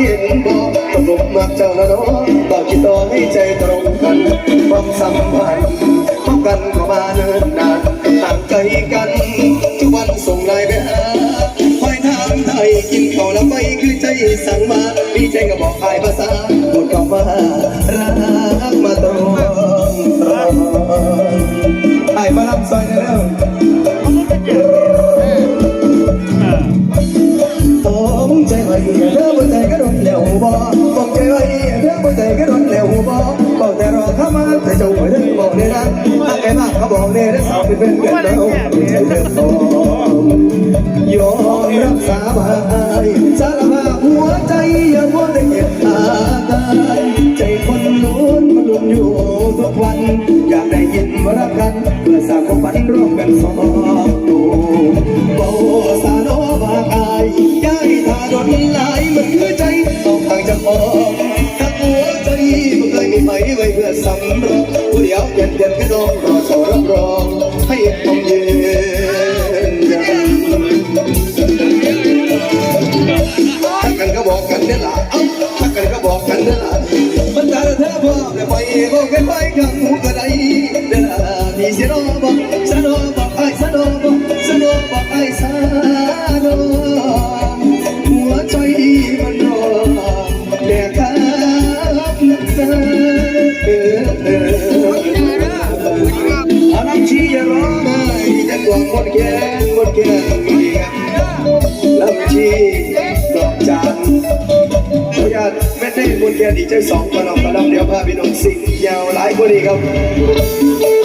เห็นบอกตกลงมักเจ้าแล้วเนาะบอกคิดต่อให้ใจตรงกันความสัมพันธ์พบกันก็มาเนิ่นนานห่างไกลกัน ทุกวันส่งไลน์ไปหาคอยถามไทยกินข้าวแล้วไปคือใจสั่งมาดีใจก็บอกอายภาษา ใจไว้เธอบ่ใจก็โดนแล้วบ่ผมใจไว้เธอบ่ใจก็โดนแล้วบ่บอกแต่รอเข้ามาแต่เจ้าไม่ได้บอกเลยนะถ้าแกมากเขาบอกเลยนะสาวเป็นเพื่อนกันแล้วเรื่องของยอมรับสาบานสารภาพหัวใจอย่ามัวแต่เก็บอาการใจคนลุ้นมันลุ้นอยู่ทุกวัน อยากได้ยินว่ารักกันเพื่อสร้างความฝันร่วมกันสองตัว ม่เต้บุญเกียรติใจสองมาลองมาลำเดี๋ยวพาพี่น้องสิ่งยาวหลายคนดีครับ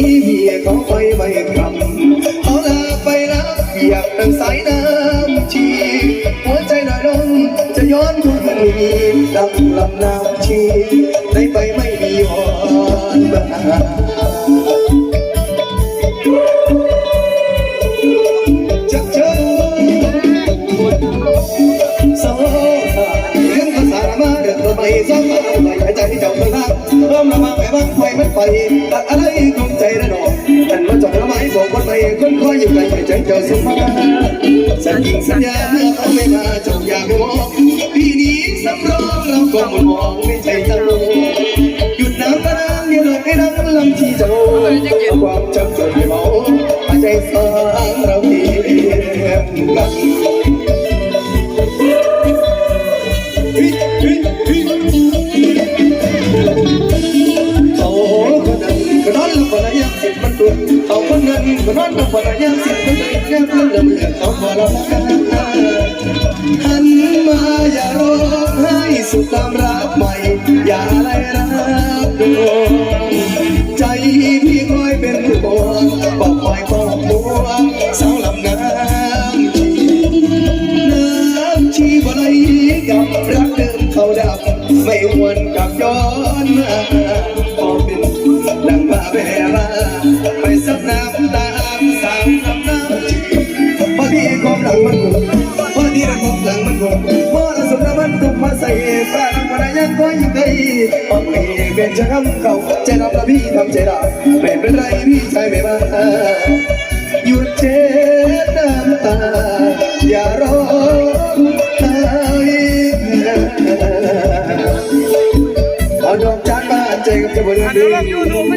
มาวันนี้พี่เขาไปไม่กลับเอาลาไปรับอยากดังสายน้ำชีหัวใจหน่อยลงจะย้อนทุกมันมีดำลำน้ำชีได้ไปไม่มีย้อน เริ่มละมาไปบ้างไฟมันไปตัดอะไรคงใจระดอกอันมาจบละไม้บอกคนไปคนคอยอยู่ไกลใจเจ้าสมมาสัญญิงสัญญาเขาไม่มาจงอยากมองพี่นี้สำรองเราก็หมดมองไม่ใจเจ้าหยุดน้ำตาน้ำเดียวเลยให้น้ำลำที่เจ้าความจำจนไม่เมาใจสางเราเพียงกัน อนหลับวันยังสิบมันตัวเขาคนนั้นก็นอนหลับวันยังสิบมันตัวแค่เพื่อนละเมื่อเขาพอละกันหันมาอย่าร้องไห้สุดความรักใหม่ อย่าอะไรรักดวงใจพี่คอยเป็นห่วงบอกคอยบอกห่วงสาวลำน้ำน้ำชีบ่ไหลกับรักเดิมเขาดับไม่หวนกลับย้อนมา ลาลันยังคอยอยู่ไกลพอไม่เป็นจะคำเขาใจรับละพี่ทำใจได้ไม่เป็นไรพี่ใจไม่มาหยุดเช็ดน้ำตา อย่าร้องไห้เอาดอกจานมาใจกับจะบริเวณ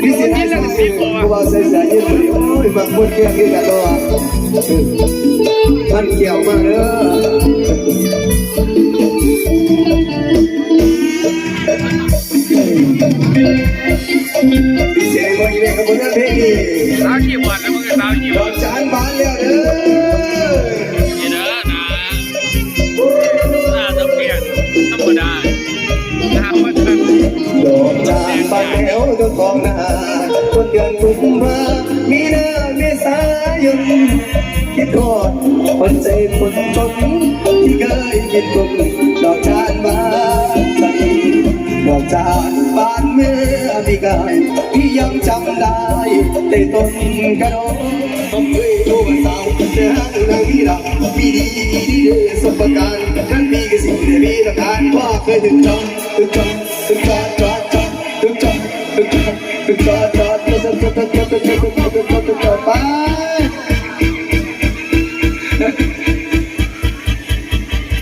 พิเศษที่สุดเพราะว่าใส่สายยืดเลยโอ้ยบางคนเกี่ยวกับกันตัวมันเกี่ยวมากเด้อ พิเศษบริเวณกับบริเวณเพลงนี้สาวขี่บอลแล้วมึงก็สาวขี่ดบออลกจานบานแล้ว กายพี่ยังจำได้แต่ต้นกระโดดต้นเวทวสาวเดือนนางวีระพี่ดีดีเดสบประการันมีกสิ่งเดียวลการว่าเคยถึงจังถึงจังถึงจองจองจังถึงจังถึงจองถึงจองจองจองจองจองจองจองจองจองจองไป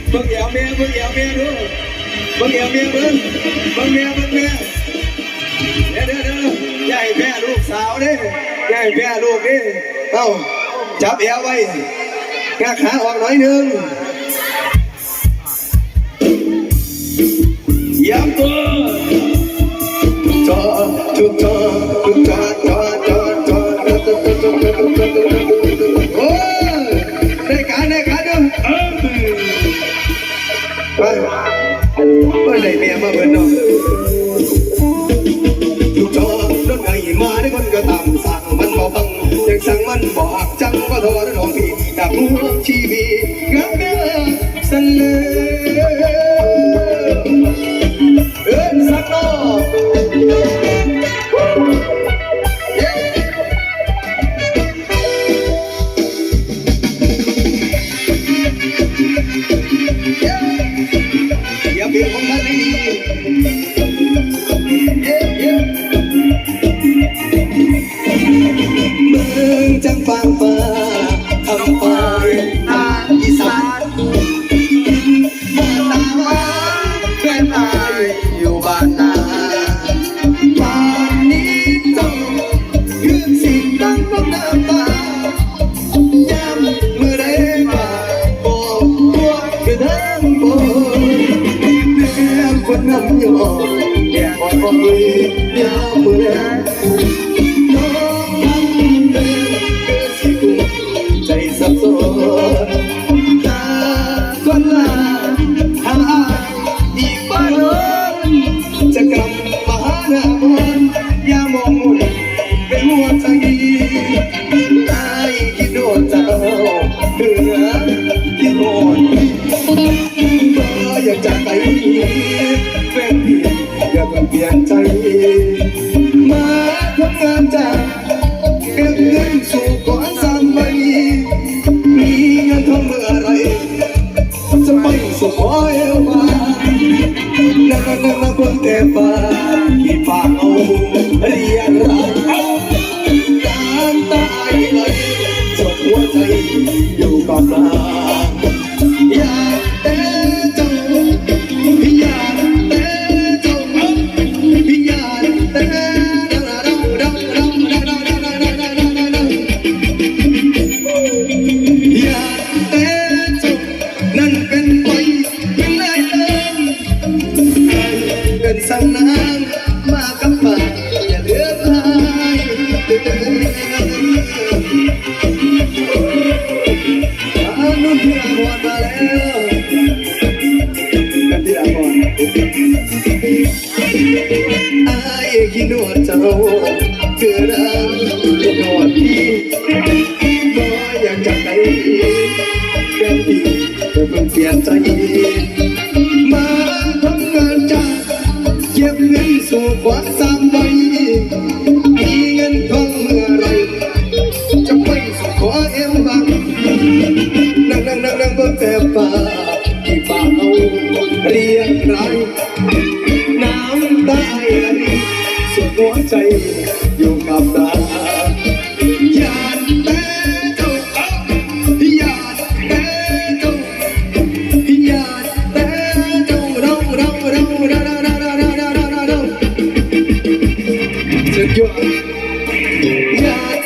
เบิ่งเอวเมียเบิ่งเอวเมียดูเบิ่งเอวเมียเบิ่งเบิ่งเมียเบิ่งเมีย แม่ลูกสาวเด้ย่ยแม่ลูกเด้เอ้าจับแอวไว้แก้ขาออกหน่อยนึงย้ำตัวจอจุดจอจุดจอจอจอจอจอจอจอ คนน้ำยอดแดดอ่อนอ่อนยามเมื่อ ยังจะไปทุกที ไอ้ขี้นวดเจ้าเกิดรักนอนพี่น้อยอยากจะไปแฟนพี่แต่เพิ่งเปลี่ยนใจ Yeah,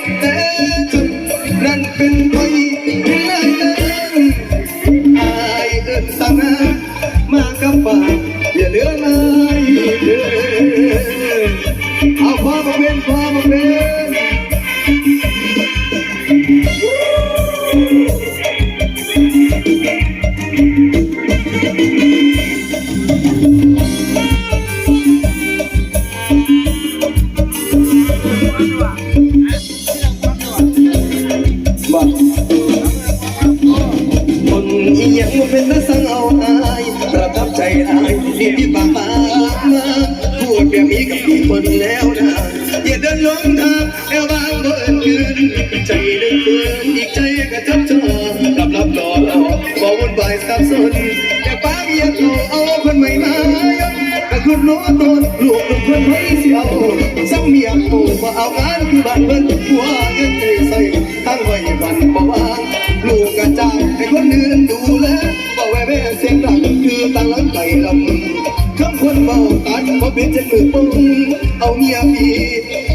แต่ป้าอย่าโทรเอาคนใหม่มายกก็คุณรู้ตัวลูกลูกคนไม่เสียวซ้ำเมียกูว่าเอางานคือบ้านเบิ้ลหัวเงินใจใส่ทั้งไว้วันบ่วางลูกกระจ้างให้คนอื่นดูแลบอกแวแม่เสียงดังคือตั้งหลังไก่ลำคำคนเมาตัดเพราะเป็นจะมือปุ้งเอาเมียพี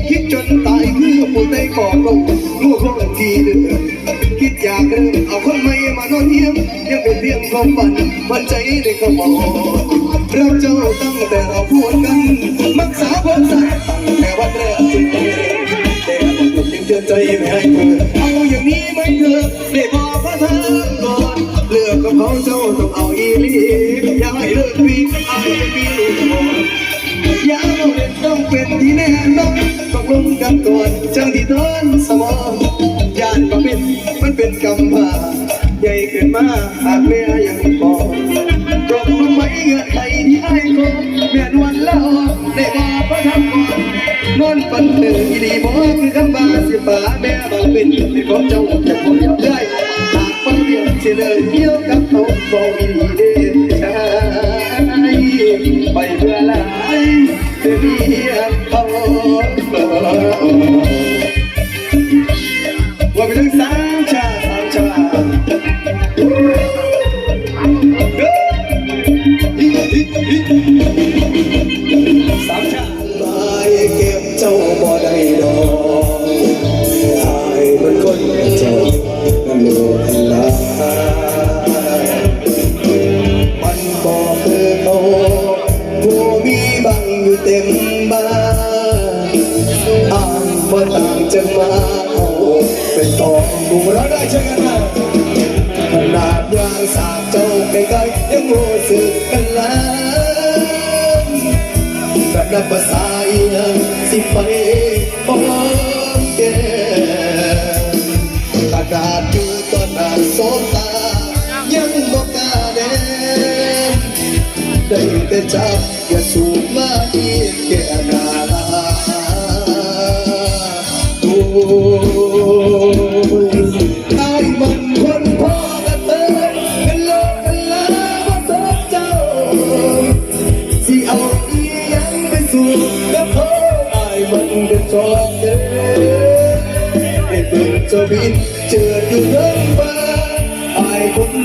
คิดจนตายคือผู้ใดขอบลงลูกของทีเดือด เดินเอาคนใหม่มานอนเยี่ยมยังเป็นเพียงความฝันมันใจได้ก็บอกเราเจ้าตั้งแต่เราพูดกันมักษาความสายตั้งแต่วันแรกจนเป็นแต่ผมยังเตือนใจไม่ให้เธอเอาอย่างนี้ไหมเธอได้บอกว่าเธอก่อนเลือกกับเขาเจ้าต้องเอาอีลีอย่าให้เลิกวีเอาให้มีก่อนอยาเอาเป็นต้องเป็นที่แน่นอนต้องลงกันก่อนจังที่ทนสมองยานก็เป็น เป็นกรรมพาใหญ่ขึ้นมาหากแม่ยังบอกตรงรู้ไหมเงื่อนไขที่ไอ้ายขอแม่นวันละออกได้บอกว่าทำก่อนนอนฝันเดินอีดีบอกคือคำบาสิฟ้าแม่บางเป็นที่ของเจ้า องดูแล้วได้ใช่กันนะขนาดยางสาบเจ้าใกล้ๆยังโง่สึกกันแล้วแบบนับ บินเจออยู่เรื่องบ้านไอ้